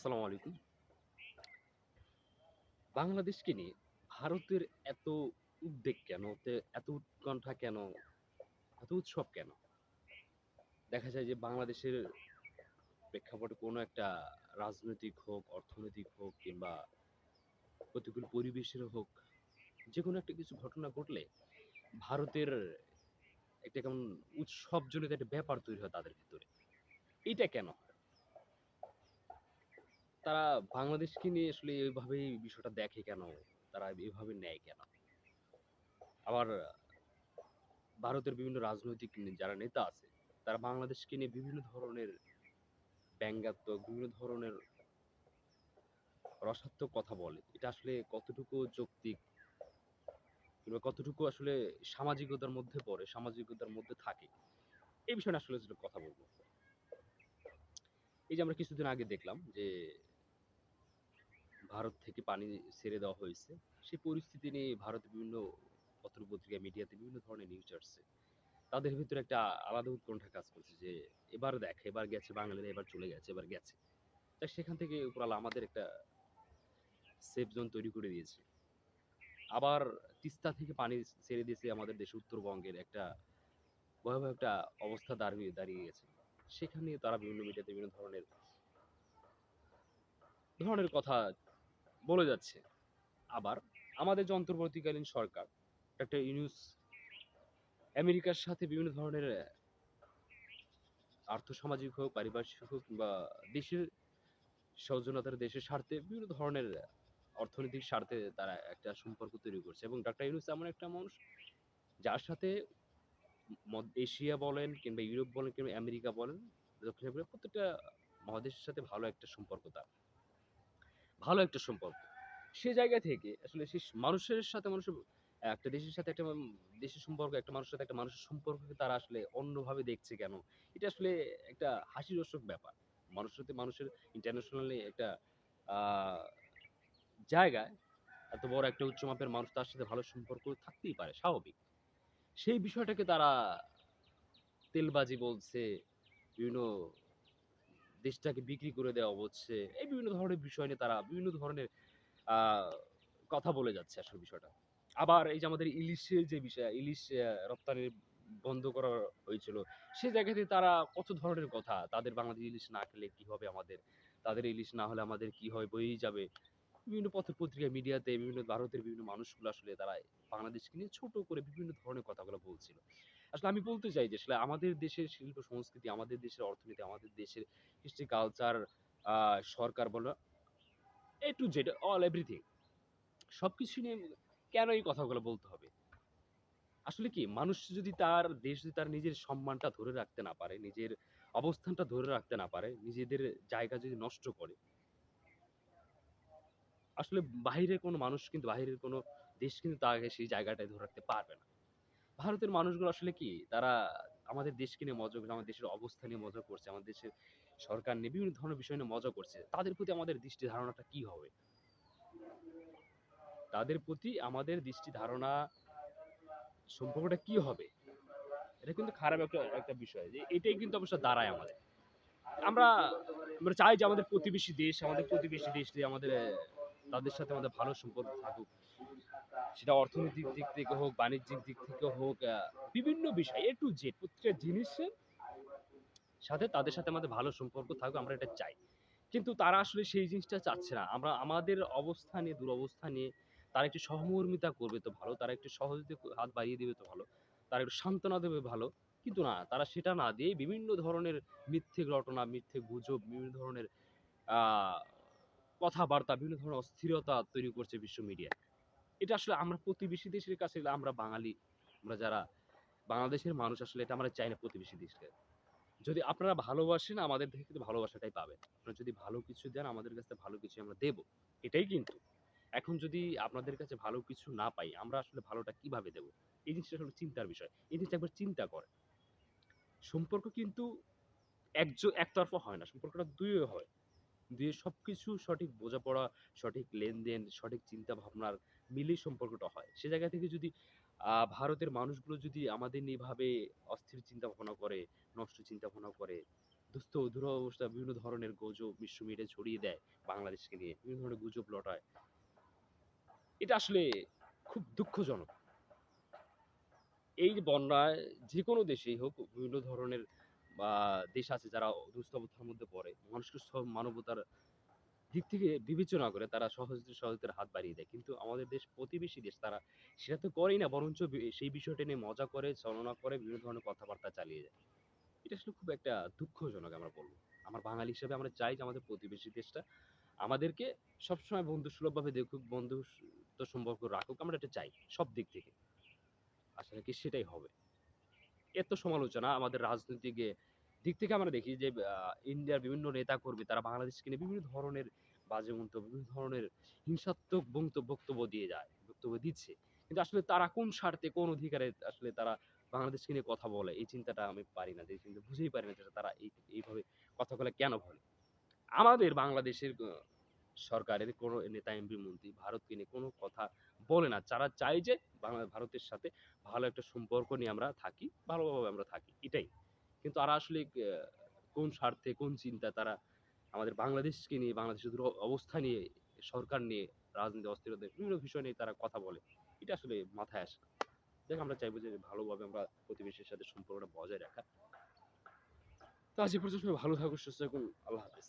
আসসালামু আলাইকুম। বাংলাদেশকে নিয়ে ভারতের এত উদ্বেগ কেন? এত উৎকণ্ঠা কেন? এত উৎসব কেন? দেখা যায় যে বাংলাদেশের প্রেক্ষাপটে কোনো একটা রাজনৈতিক হোক, অর্থনৈতিক হোক কিংবা প্রতিকূল পরিবেশের হোক, যেকোনো একটা কিছু ঘটনা ঘটলে ভারতের একটা কেমন উৎসবজনিত একটা ব্যাপার তৈরি হয় তাদের ভিতরে। এটা কেন হয়? তারা বাংলাদেশকে নিয়ে আসলে এভাবেই বিষয়টা দেখে কেন? তারা এভাবে নেয় কেন? আবার ভারতের বিভিন্ন রাজনৈতিক যারা নেতা আছে, তারা বাংলাদেশকে নিয়ে বিভিন্ন ধরনের ব্যঙ্গাত্মক, বিভিন্ন ধরনের রসাত্মক কথা বলে। এটা আসলে কতটুকু যৌক্তিক কিংবা কতটুকু আসলে সামাজিকতার মধ্যে পড়ে, সামাজিকতার মধ্যে থাকে। এই বিষয়ে আসলে কথা বলব। এই যে আমরা কিছুদিন আগে দেখলাম যে ভারত থেকে পানি ছেড়ে দেওয়া হয়েছে। সেই পরিস্থিতি নিয়ে ভারতের বিভিন্ন পত্র-পত্রিকা, মিডিয়াতে বিভিন্ন ধরনের নিউজ আসছে। তাদের ভিতরে একটা আলাদা উৎকণ্ঠা কাজ করছে যে, এবার দেখ, এবার গেছে বাঙালিরা, এবার চলে গেছে, এবার গেছে। তাই সেখান থেকে উপরালা আমাদের একটা সেফ জোন তৈরি করে দিয়েছে। আবার তিস্তা থেকে পানি ছেড়ে দিয়েছে আমাদের দেশে উত্তরবঙ্গের একটা ভয়াবহ একটা অবস্থা দাঁড়িয়ে দাঁড়িয়ে গেছে। সেখানে তারা বিভিন্ন মিডিয়াতে বিভিন্ন ধরনের ধরনের কথা বলে যাচ্ছে। আবার আমাদের যে অন্তর্বর্তীকালীন সরকার, ডক্টর ইউনূস আমেরিকার সাথে বিভিন্ন ধরনের আর্থসামাজিক হোক, পারিপার্শ্বিক হোক কিংবা দেশের সৌজন্যতার দেশের স্বার্থে বিভিন্ন ধরনের অর্থনৈতিক স্বার্থে তারা একটা সম্পর্ক তৈরি করছে এবং ডক্টর ইউনূস এমন একটা মানুষ যার সাথে এশিয়া বলেন কিংবা ইউরোপ বলেন কিংবা আমেরিকা বলেন, দক্ষিণ আফ্রিকা প্রত্যেকটা মহাদেশের সাথে ভালো একটা সম্পর্ক তার। ভালো একটা সম্পর্ক। সে জায়গা থেকে আসলে সে মানুষের সাথে মানুষের একটা দেশের সাথে একটা দেশের সম্পর্ক, একটা মানুষের সাথে একটা মানুষের সম্পর্ককে তারা আসলে অন্যভাবে দেখছে কেন? এটা আসলে একটা হাস্যরসক ব্যাপার। মানুষের সাথে মানুষের ইন্টারন্যাশনালি একটা জায়গায় এত বড় একটা উচ্চ মাপের মানুষ তার সাথে ভালো সম্পর্ক থাকতেই পারে, স্বাভাবিক। সেই বিষয়টাকে তারা তেলবাজি বলছে, বিভিন্ন দেশটাকে বিক্রি করে দেওয়া হচ্ছে। এই বিভিন্ন ধরনের বিষয় নিয়ে তারা বিভিন্ন ধরনের কথা বলে যাচ্ছে আসল বিষয়টা। আবার এই যে আমাদের ইলিশের যে বিষয়, ইলিশ রপ্তানি বন্ধ করা হয়েছিল। সে জায়গাতে তারা কত ধরনের কথা, তাদের বাংলাদেশে ইলিশ না খেলে কি হবে আমাদের? তাদের ইলিশ না হলে আমাদের কি হয়? বয়েই যাবে। বিভিন্ন পত্র-পত্রিকা, মিডিয়াতে বিভিন্ন ভারতের বিভিন্ন মানুষগুলো আসলে তারা বাংলাদেশকে নিয়ে ছোট করে বিভিন্ন ধরনের কথাগুলো বলছিল। আসলে আমি বলতে চাই যে আসলে আমাদের দেশের শিল্প সংস্কৃতি, আমাদের দেশের অর্থনীতি, আমাদের দেশের হিস্ট্রি, কালচার, সরকার বলো A to Z all everything সবকিছু নিয়ে কেন এই কথাগুলো বলতে হবে? আসলে কি মানুষ যদি তার দেশ যদি তার নিজের সম্মানটা ধরে রাখতে না পারে, নিজের অবস্থানটা ধরে রাখতে না পারে, নিজেদের জায়গা যদি নষ্ট করে আসলে বাহিরের কোনো মানুষ কিন্তু বাহিরের কোনো দেশ কিন্তু তাকে সেই জায়গাটায় ধরে রাখতে পারবে না। ভারতের মানুষগুলো আসলে কি তারা আমাদের দেশকে নিয়ে মজা করছে, আমাদের দেশের অবস্থা নিয়ে মজা করছে, আমাদের দেশের সরকার নিয়ে বিভিন্ন ধরনের বিষয় নিয়ে মজা করছে। তাদের প্রতি আমাদের দৃষ্টি ধারণাটা কি হবে? তাদের প্রতি আমাদের দৃষ্টি ধারণা সম্পর্কটা কি হবে? এটা কিন্তু খারাপ একটা একটা বিষয়। যে এটাই কিন্তু অবশ্য দাঁড়ায় আমাদের। আমরা আমরা চাই যে আমাদের প্রতিবেশী দেশ, আমাদের প্রতিবেশী দেশ যে আমাদের তাদের সাথে আমাদের ভালো সম্পর্ক থাকুক। সেটা অর্থনৈতিক দিক থেকে হোক, বাণিজ্যিক দিক থেকে হোক, বিভিন্ন বিষয় A to Z প্রত্যেকটা জিনিসের সাথে তাদের সাথে আমাদের ভালো সম্পর্ক থাকুক আমরা এটা চাই। কিন্তু তারা আসলে সেই জিনিসটা চাচ্ছে না। আমরা আমাদের অবস্থা নিয়ে, দুরবস্থা নিয়ে তারা একটু সহমর্মিতা করবে তো ভালো। তারা একটু সহযোগিতা হাত বাড়িয়ে দেবে তো ভালো। তারা একটু সান্ত্বনা দেবে ভালো। কিন্তু না, তারা সেটা না দিয়ে বিভিন্ন ধরনের মিথ্যে ঘটনা, মিথ্যে গুজব, বিভিন্ন ধরনের কথাবার্তা, বিভিন্ন ধরনের অস্থিরতা তৈরি করছে বিশ্ব মিডিয়ায়। এটা আসলে আমরা প্রতিবেশী দেশের কাছে আমরা বাঙালি, আমরা যারা বাংলাদেশের মানুষ আসলে এটা আমরা চাই না প্রতিবেশী দেশকে। যদি আপনারা ভালোবাসেন আমাদের থেকে কিন্তু ভালোবাসাটাই পাবেন। আপনারা যদি ভালো কিছু দেন আমাদের কাছে ভালো কিছু আমরা দেব। এটাই কিন্তু। এখন যদি আপনাদের কাছে ভালো কিছু না পাই, আমরা আসলে ভালোটা কীভাবে দেব? এই জিনিসটা আসলে চিন্তার বিষয়। এই জিনিসটা একবার চিন্তা করে সম্পর্ক কিন্তু একজ একতরফা হয় না। সম্পর্কটা দুইয়ে হয়। দুইয়ে সবকিছু সঠিক বোঝাপড়া, সঠিক লেনদেন, সঠিক চিন্তা ভাবনার মিলেই সম্পর্কটা হয়। সে জায়গা থেকে যদি ভারতের মানুষগুলো যদি আমাদের নিয়ে এভাবে অস্থির চিন্তা ভাবনা করে, নষ্ট চিন্তা ভাবনা করে, দুস্থ দুরবস্থা বিভিন্ন ধরনের গুজব বিশ্ব মিডিয়ায় ছড়িয়ে দেয় বাংলাদেশকে নিয়ে বিভিন্ন ধরনের গুজব লটায় এটা আসলে খুব দুঃখজনক এই বন্যায় যে কোনো দেশেই হোক বিভিন্ন ধরনের বা দেশ আছে যারা দুস্থ অবস্থার মধ্যে পড়ে মানুষকে সব মানবতার দিক থেকে বিবেচনা করে তারা সহজে সহজের হাত বাড়িয়ে দেয়। কিন্তু আমাদের দেশ প্রতিবেশী দেশ, তারা সেটা তো করেই না, বরঞ্চ সেই বিষয়টা নিয়ে মজা করে, ছলনা করে, বিভিন্ন ধরনের কথাবার্তা চালিয়ে যায়। এটা আসলে খুব একটা দুঃখজনক আমরা বলব। আমার বাঙালি হিসেবে আমরা চাই যে আমাদের প্রতিবেশী দেশটা আমাদেরকে সবসময় বন্ধু সুলভভাবে দেখুক, বন্ধুত্ব সম্পর্ক রাখুক, আমরা এটা চাই সব দিক থেকে। আসলে কি সেটাই হবে। এত সমালোচনা আমাদের রাজনৈতিক দিক থেকে আমরা দেখি যে ইন্ডিয়ার বিভিন্ন নেতা কর্মী তারা বাংলাদেশকে নিয়ে বিভিন্ন ধরনের বাজে মন্তব্য, বিভিন্ন ধরনের হিংসাত্মক বক্তব্য দিয়ে যায়, বক্তব্য দিচ্ছে। কিন্তু আসলে তারা কোন স্বার্থে, কোন অধিকারে আসলে তারা বাংলাদেশকে নিয়ে কথা বলে, এই চিন্তাটা আমি পারি না যে চিন্তা বুঝেই পারি না যে তারা এই, এইভাবে কথা বলে কেন বলে। আমাদের বাংলাদেশের সরকারের কোনো নেতা, এমপি, মন্ত্রী ভারতকে নিয়ে কোনো কথা বলে না। যারা চাই যে বাংলা, ভারতের সাথে ভালো একটা সম্পর্ক নিয়ে আমরা থাকি, ভালোভাবে আমরা থাকি, এটাই। কিন্তু তারা আসলে কোন স্বার্থে, কোন চিন্তা তারা আমাদের বাংলাদেশকে নিয়ে, বাংলাদেশের অবস্থা নিয়ে, সরকার নিয়ে, রাজনীতি, অস্থিরতা, বিভিন্ন বিষয় নিয়ে তারা কথা বলে। এটা আসলে মাথায় আসে দেখ আমরা চাইব যে ভালোভাবে আমরা প্রতিবেশীর সাথে সম্পর্কটা বজায় রাখা। তো আজ পর্যন্ত ভালো থাকুন, সুস্থ থাকুন, আল্লাহ হাফেজ।